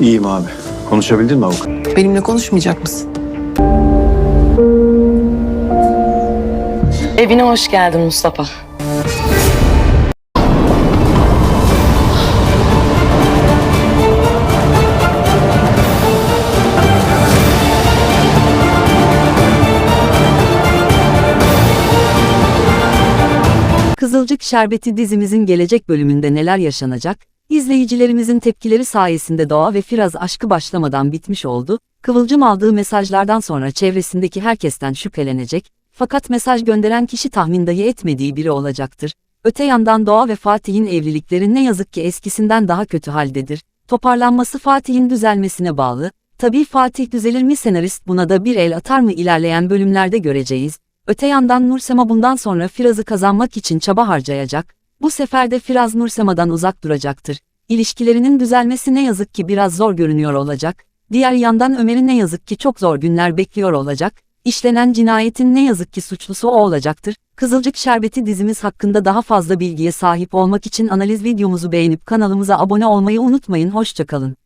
İyiyim abi. Konuşabildin mi avukat? Benimle konuşmayacak mısın? Evine hoş geldin Mustafa. Kızılcık Şerbeti dizimizin gelecek bölümünde neler yaşanacak? İzleyicilerimizin tepkileri sayesinde Doğa ve Firaz aşkı başlamadan bitmiş oldu. Kıvılcım aldığı mesajlardan sonra çevresindeki herkesten şüphelenecek. Fakat mesaj gönderen kişi tahmin dahi etmediği biri olacaktır. Öte yandan Doğa ve Fatih'in evlilikleri ne yazık ki eskisinden daha kötü haldedir. Toparlanması Fatih'in düzelmesine bağlı. Tabii Fatih düzelir mi senarist buna da bir el atar mı ilerleyen bölümlerde göreceğiz. Öte yandan Nursema bundan sonra Firaz'ı kazanmak için çaba harcayacak. Bu sefer de Firaz Nursema'dan uzak duracaktır. İlişkilerinin düzelmesi ne yazık ki biraz zor görünüyor olacak. Diğer yandan Ömer'i ne yazık ki çok zor günler bekliyor olacak. İşlenen cinayetin ne yazık ki suçlusu o olacaktır. Kızılcık Şerbeti dizimiz hakkında daha fazla bilgiye sahip olmak için analiz videomuzu beğenip kanalımıza abone olmayı unutmayın. Hoşçakalın.